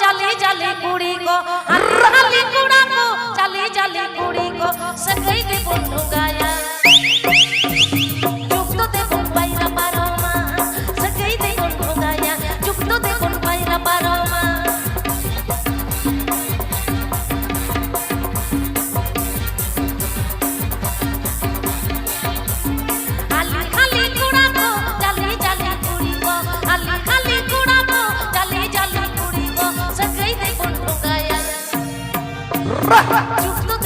জালি জালি কুড়ি গো Ra! Ra!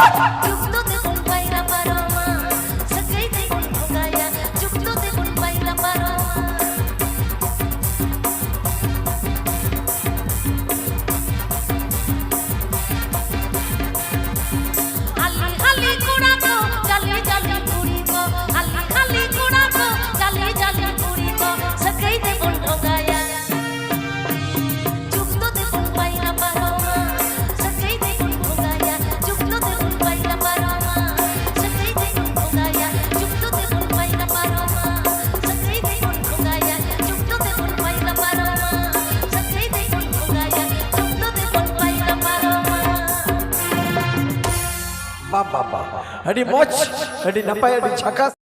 Look, look. બાબા અડી મોજ અડી નપાય અડી છકાસ